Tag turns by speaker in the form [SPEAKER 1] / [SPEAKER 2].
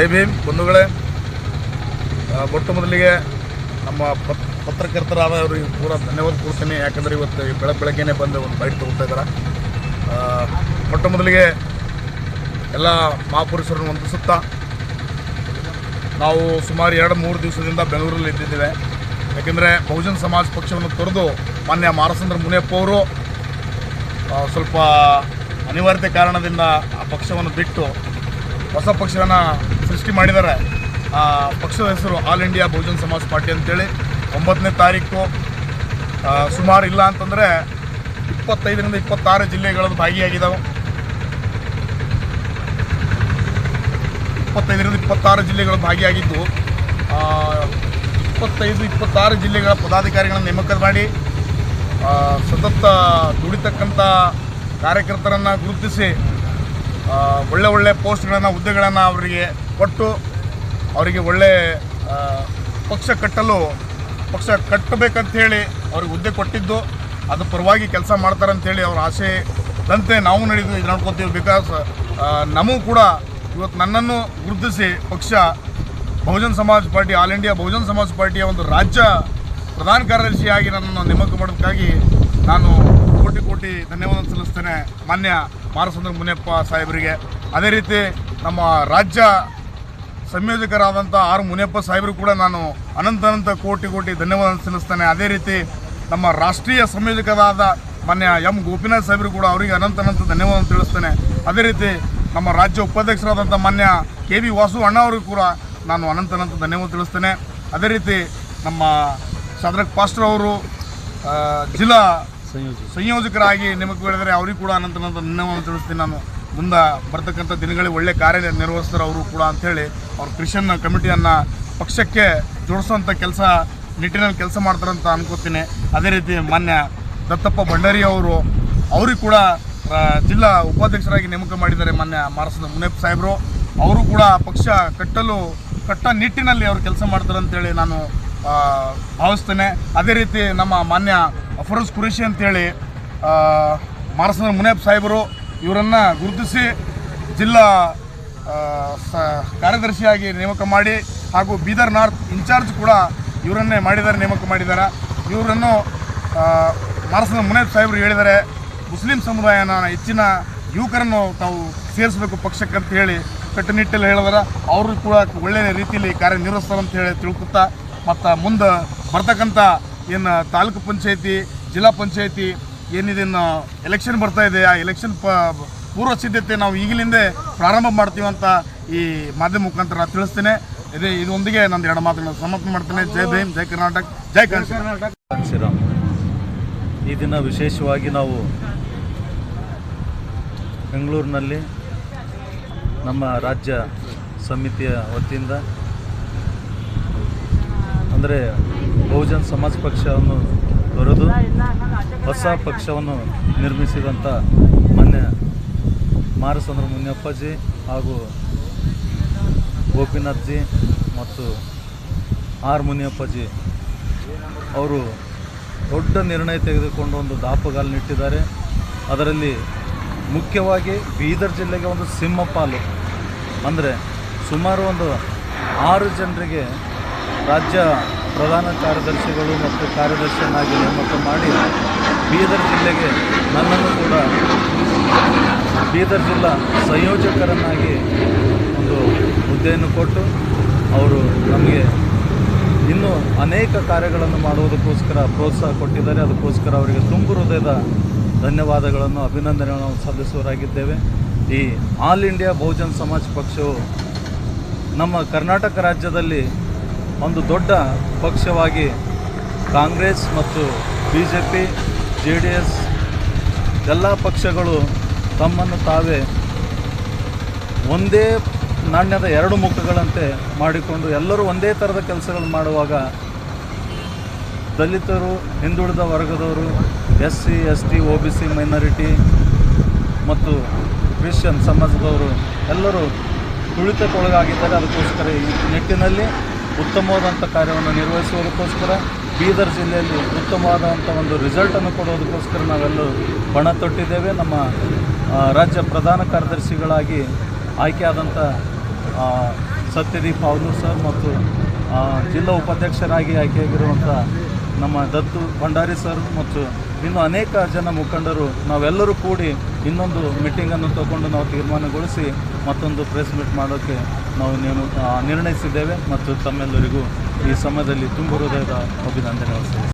[SPEAKER 1] ಜೈ ಭೀಮ್. ಬಂಧುಗಳೇ ಮೊಟ್ಟ ಮೊದಲಿಗೆ ನಮ್ಮ ಪತ್, ಪತ್ರಕರ್ತರಾದ ಅವರಿಗೆ ಪೂರ ಧನ್ಯವಾದ ಕೊಡ್ತೀನಿ. ಯಾಕಂದರೆ ಇವತ್ತು ಬೆಳಗ್ಗೆ ಬೆಳಗ್ಗೆನೇ ಬಂದು ಒಂದು ಬೈಟ್ ತಗೋತಾ ಇದ್ದಾರೆ ಮೊಟ್ಟ ಮೊದಲಿಗೆ ಎಲ್ಲ ಮಹಾಪುರುಷರನ್ನು ವಂದಿಸುತ್ತಾ ನಾವು ಸುಮಾರು ಎರಡು ಮೂರು ದಿವಸದಿಂದ ಬೆಂಗಳೂರಲ್ಲಿ ಇದ್ದಿದ್ದೇವೆ. ಯಾಕೆಂದರೆ ಬಹುಜನ ಸಮಾಜ ಪಕ್ಷವನ್ನು ತೊರೆದು ಮಾನ್ಯ ಮಾರಸಂದ್ರ ಮುನಿಯಪ್ಪ ಅವರು ಸ್ವಲ್ಪ ಅನಿವಾರ್ಯತೆ ಕಾರಣದಿಂದ ಆ ಪಕ್ಷವನ್ನು ಬಿಟ್ಟು ಹೊಸ ಪಕ್ಷವನ್ನು ಸೃಷ್ಟಿ ಮಾಡಿದ್ದಾರೆ. ಆ ಪಕ್ಷದ ಹೆಸರು all India Bahujan Samaj party ಅಂತೇಳಿ ಒಂಬತ್ತನೇ ತಾರೀಕು ಸುಮಾರು ಇಲ್ಲ ಅಂತಂದರೆ ಇಪ್ಪತ್ತೈದರಿಂದ ಇಪ್ಪತ್ತಾರು ಜಿಲ್ಲೆಗಳದ್ದು ಭಾಗಿಯಾಗಿದ್ದಾವೆ ಇಪ್ಪತ್ತೈದರಿಂದ ಇಪ್ಪತ್ತಾರು ಜಿಲ್ಲೆಗಳು ಭಾಗಿಯಾಗಿದ್ದು ಇಪ್ಪತ್ತೈದು, ಇಪ್ಪತ್ತಾರು ಜಿಲ್ಲೆಗಳ ಪದಾಧಿಕಾರಿಗಳನ್ನು ನೇಮಕ ಮಾಡಿ ಸತತ ದುಡಿತಕ್ಕಂಥ ಕಾರ್ಯಕರ್ತರನ್ನು ಗುರುತಿಸಿ ಒಳ್ಳೆ ಒಳ್ಳೆ ಪೋಸ್ಟ್ಗಳನ್ನು, ಹುದ್ದೆಗಳನ್ನು ಅವರಿಗೆ ಕೊಟ್ಟು ಅವರಿಗೆ ಒಳ್ಳೆ ಪಕ್ಷ ಕಟ್ಟಲು, ಪಕ್ಷ ಕಟ್ಟಬೇಕಂತ ಹೇಳಿ ಅವ್ರಿಗೆ ಹುದ್ದೆ ಕೊಟ್ಟಿದ್ದು. ಅದು ಪರವಾಗಿ ಕೆಲಸ ಮಾಡ್ತಾರೆ ಅಂತೇಳಿ ಅವ್ರ ಆಸೆದಂತೆ ನಾವು ನಡೆದು ಇದು ನೋಡ್ಕೊತೀವಿ. ಬಿಕಾಸ್ ನಮಗೂ ಕೂಡ ಇವತ್ತು ನನ್ನನ್ನು ಗುರುತಿಸಿ ಪಕ್ಷ, Bahujan Samaj party, all India Bahujan Samaj ಪಾರ್ಟಿಯ ಒಂದು ರಾಜ್ಯ ಪ್ರಧಾನ ಕಾರ್ಯದರ್ಶಿಯಾಗಿ ನನ್ನನ್ನು ನೇಮಕ ಮಾಡೋದಕ್ಕಾಗಿ ನಾನು ಕೋಟಿ ಕೋಟಿ ಧನ್ಯವಾದ ಸಲ್ಲಿಸ್ತೇನೆ. ಮಾನ್ಯ ಮಾರಸಂದ್ರ ಮುನಿಯಪ್ಪ ಸಾಹೇಬರಿಗೆ. ಅದೇ ರೀತಿ ನಮ್ಮ ರಾಜ್ಯ ಸಂಯೋಜಕರಾದಂಥ ಆರ್ ಮುನಿಯಪ್ಪ ಸಾಹೇಬರು ಕೂಡ ನಾನು ಅನಂತ ಅನಂತ ಕೋಟಿ ಕೋಟಿ ಧನ್ಯವಾದ ಸಲ್ಲಿಸ್ತೇನೆ. ಅದೇ ರೀತಿ ನಮ್ಮ ರಾಷ್ಟ್ರೀಯ ಸಂಯೋಜಕರಾದ ಮಾನ್ಯ ಎಂ ಗೋಪಿನಾಥ್ ಸಾಹೇಬರು ಕೂಡ ಅವರಿಗೆ ಅನಂತ ಅನಂತ ಧನ್ಯವಾದ ತಿಳಿಸ್ತೇನೆ. ಅದೇ ರೀತಿ ನಮ್ಮ ರಾಜ್ಯ ಉಪಾಧ್ಯಕ್ಷರಾದಂಥ ಮಾನ್ಯ ಕೆ ವಿ ವಾಸು ಅಣ್ಣ ಅವರಿಗೂ ಕೂಡ ನಾನು ಅನಂತ ಅನಂತ ಧನ್ಯವಾದ ತಿಳಿಸ್ತೇನೆ. ಅದೇ ರೀತಿ ನಮ್ಮ ಸದ್ರಕ್ ಪಾಸ್ಟರ್ ಅವರು ಜಿಲ್ಲಾ ಸಂಯೋಜಕರಾಗಿ ನೇಮಕಗೊಳಿದರೆ ಅವರಿಗೂ ಕೂಡ ಅನಂತ ನಿನ್ನವನ್ನು ತಿಳಿಸ್ತೀನಿ ನಾನು. ಮುಂದೆ ಬರ್ತಕ್ಕಂಥ ದಿನಗಳಲ್ಲಿ ಒಳ್ಳೆ ಕಾರ್ಯ ನಿರ್ವಹಿಸ್ತಾರೆ ಅವರು ಕೂಡ ಅಂಥೇಳಿ ಅವ್ರು ಕ್ರಿಶ್ಚಿಯನ್ ಕಮಿಟಿಯನ್ನು ಪಕ್ಷಕ್ಕೆ ಜೋಡಿಸುವಂಥ ಕೆಲಸ, ನಿಟ್ಟಿನಲ್ಲಿ ಕೆಲಸ ಮಾಡ್ತಾರಂತ ಅನ್ಕೋತೀನಿ. ಅದೇ ರೀತಿ ಮಾನ್ಯ ದತ್ತಪ್ಪ ಭಂಡಾರಿ ಅವರು, ಅವ್ರಿಗೆ ಕೂಡ ಜಿಲ್ಲಾ ಉಪಾಧ್ಯಕ್ಷರಾಗಿ ನೇಮಕ ಮಾಡಿದ್ದಾರೆ ಮಾನ್ಯ ಮಾರಸದ ಮುನೇಪ್ ಸಾಹೇಬರು. ಅವರು ಕೂಡ ಪಕ್ಷ ಕಟ್ಟಲು, ಕಟ್ಟ ನಿಟ್ಟಿನಲ್ಲಿ ಅವರು ಕೆಲಸ ಮಾಡ್ತಾರೆ ಅಂತೇಳಿ ನಾನು ಭಾವಿಸ್ತೇನೆ. ಅದೇ ರೀತಿ ನಮ್ಮ ಮಾನ್ಯ ಅಫರೋಜ್ ಕುರೇಶಿ ಅಂತೇಳಿ ಆ, ಮುನೇಬ್ ಸಾಹೇಬರು ಇವರನ್ನು ಗುರುತಿಸಿ ಜಿಲ್ಲಾ ಸ ಕಾರ್ಯದರ್ಶಿಯಾಗಿ ನೇಮಕ ಮಾಡಿ ಹಾಗೂ ಬೀದರ್ ನಾರ್ತ್ ಇನ್ಚಾರ್ಜ್ ಕೂಡ ಇವರನ್ನೇ ಮಾಡಿದ್ದಾರೆ ನೇಮಕ ಮಾಡಿದ್ದಾರೆ. ಇವರನ್ನು ಮಾರಸಂದ್ರ ಮುನೇಬ್ ಸಾಹೇಬರು ಹೇಳಿದರೆ ಮುಸ್ಲಿಂ ಸಮುದಾಯನ ಹೆಚ್ಚಿನ ಯುವಕರನ್ನು ತಾವು ಸೇರಿಸಬೇಕು ಪಕ್ಷಕ್ಕೆ ಅಂತ ಹೇಳಿ ಕಟ್ಟುನಿಟ್ಟಲ್ಲಿ ಹೇಳಿದ್ರೆ. ಅವರು ಕೂಡ ಒಳ್ಳೆಯ ರೀತಿಯಲ್ಲಿ ಕಾರ್ಯನಿರ್ವಹಿಸ್ತಾರೆ ಅಂತ ಹೇಳಿ ತಿಳ್ಕೊತಾ ಮತ್ತು ಮುಂದೆ ಬರ್ತಕ್ಕಂಥ ಏನು ತಾಲೂಕು ಪಂಚಾಯತಿ, ಜಿಲ್ಲಾ ಪಂಚಾಯತಿ ಏನಿದೇನು ಎಲೆಕ್ಷನ್ ಬರ್ತಾ ಇದೆ, ಆ ಎಲೆಕ್ಷನ್ ಪ ಪೂರ್ವ ಸಿದ್ಧತೆ ನಾವು ಈಗಲಿಂದೇ ಪ್ರಾರಂಭ ಮಾಡ್ತೀವಂತ ಈ ಮಾಧ್ಯಮ ಮುಖಾಂತರ ತಿಳಿಸ್ತೇನೆ. ಇದೇ ಇದೊಂದಿಗೆ ನಂದು ಎರಡು ಮಾತುಗಳನ್ನು ಸಮರ್ಪಣೆ ಮಾಡ್ತೇನೆ. ಜೈ ಭೀಮ್, ಜೈ ಕರ್ನಾಟಕ ಜೈ ಕರ್ನಾಟಕ.
[SPEAKER 2] ಶ್ರೀರಾಮ್, ಈ ದಿನ ವಿಶೇಷವಾಗಿ ನಾವು ಬೆಂಗಳೂರಿನಲ್ಲಿ ನಮ್ಮ ರಾಜ್ಯ ಸಮಿತಿಯ ವತಿಯಿಂದ ಅಂದರೆ ಬಹುಜನ್ ಸಮಾಜ ಪಕ್ಷವನ್ನು ತೊರೆದು ಹೊಸ ಪಕ್ಷವನ್ನು ನಿರ್ಮಿಸಿದಂಥ ಮಾನ್ಯ ಮಾರಸಂದ್ರ ಮುನಿಯಪ್ಪಾಜಿ ಹಾಗೂ ಗೋಪಿನಾಥ್ಜಿ ಮತ್ತು ಆರ್ ಮುನಿಯಪ್ಪಾಜಿ ಅವರು ದೊಡ್ಡ ನಿರ್ಣಯ ತೆಗೆದುಕೊಂಡು ಒಂದು ದಾಪುಗಾಲು ನಿಟ್ಟಿದ್ದಾರೆ ಅದರಲ್ಲಿ ಮುಖ್ಯವಾಗಿ ಬೀದರ್ ಜಿಲ್ಲೆಗೆ ಒಂದು ಸಿಂಹಪಾಲು. ಅಂದರೆ ಸುಮಾರು ಒಂದು ಆರು ಜನರಿಗೆ ರಾಜ್ಯ ಪ್ರಧಾನ ಕಾರ್ಯದರ್ಶಿಗಳು ಮತ್ತು ಕಾರ್ಯದರ್ಶಿಯನ್ನಾಗಿ ನೇಮಕ ಮಾಡಿ ಬೀದರ್ ಜಿಲ್ಲೆಗೆ ನನ್ನನ್ನು ಕೂಡ ಬೀದರ್ ಜಿಲ್ಲಾ ಸಂಯೋಜಕರನ್ನಾಗಿ ಒಂದು ಹುದ್ದೆಯನ್ನು ಕೊಟ್ಟು ಅವರು ನಮಗೆ ಇನ್ನೂ ಅನೇಕ ಕಾರ್ಯಗಳನ್ನು ಮಾಡುವುದಕ್ಕೋಸ್ಕರ ಪ್ರೋತ್ಸಾಹ ಕೊಟ್ಟಿದ್ದಾರೆ. ಅದಕ್ಕೋಸ್ಕರ ಅವರಿಗೆ ತುಂಬು ಹೃದಯದ ಧನ್ಯವಾದಗಳನ್ನು, ಅಭಿನಂದನೆಗಳನ್ನು ಸಲ್ಲಿಸುವರಾಗಿದ್ದೇವೆ ಈ ಆಲ್ ಇಂಡಿಯಾ ಬಹುಜನ್ ಸಮಾಜ್ ಪಕ್ಷವು ನಮ್ಮ ಕರ್ನಾಟಕ ರಾಜ್ಯದಲ್ಲಿ ಒಂದು ದೊಡ್ಡ ಪಕ್ಷವಾಗಿ ಕಾಂಗ್ರೆಸ್ ಮತ್ತು B J P J D S ಎಲ್ಲ ಪಕ್ಷಗಳು ತಮ್ಮನ್ನು ತಾವೇ ಒಂದೇ ನಾಣ್ಯದ ಎರಡು ಮುಖಗಳಂತೆ ಮಾಡಿಕೊಂಡು ಎಲ್ಲರೂ ಒಂದೇ ಥರದ ಕೆಲಸಗಳನ್ನು ಮಾಡುವಾಗ ದಲಿತರು, ಹಿಂದುಳಿದ ವರ್ಗದವರು S C S T O B C, minority ಮತ್ತು ಕ್ರಿಶ್ಚಿಯನ್ ಸಮಾಜದವರು ಎಲ್ಲರೂ ತುಳಿತಕ್ಕೊಳಗಾಗಿದ್ದಾರೆ ಅದಕ್ಕೋಸ್ಕರ ಈ ನಿಟ್ಟಿನಲ್ಲಿ ಉತ್ತಮವಾದಂಥ ಕಾರ್ಯವನ್ನು ನಿರ್ವಹಿಸುವುದಕ್ಕೋಸ್ಕರ ಬೀದರ್ ಜಿಲ್ಲೆಯಲ್ಲಿ ಉತ್ತಮವಾದಂಥ ಒಂದು ರಿಸಲ್ಟನ್ನು ಕೊಡೋದಕ್ಕೋಸ್ಕರ ನಾವೆಲ್ಲರೂ ಪಣ ತೊಟ್ಟಿದ್ದೇವೆ. ನಮ್ಮ ರಾಜ್ಯ ಪ್ರಧಾನ ಕಾರ್ಯದರ್ಶಿಗಳಾಗಿ ಆಯ್ಕೆಯಾದಂಥ ಸತ್ಯದೀಪ್ ಅವರು ಸರ್ ಮತ್ತು ಜಿಲ್ಲಾ ಉಪಾಧ್ಯಕ್ಷರಾಗಿ ಆಯ್ಕೆಯಾಗಿರುವಂಥ ನಮ್ಮ ದತ್ತು ಭಂಡಾರಿ ಸರ್ ಮತ್ತು ಇನ್ನು ಅನೇಕ ಜನ ಮುಖಂಡರು, ನಾವೆಲ್ಲರೂ ಕೂಡಿ ಇನ್ನೊಂದು ಮೀಟಿಂಗನ್ನು ತಗೊಂಡು ನಾವು ತೀರ್ಮಾನಗೊಳಿಸಿ ಮತ್ತೊಂದು ಪ್ರೆಸ್ ಮೀಟ್ ಮಾಡೋಕ್ಕೆ ನಾವು ನಿರ್ಣಯಿಸಿದ್ದೇವೆ ಮತ್ತು ತಮ್ಮೆಲ್ಲರಿಗೂ ಈ ಸಮಯದಲ್ಲಿ ತುಂಬ ಹೃದಯದ ಅಭಿನಂದನೆ.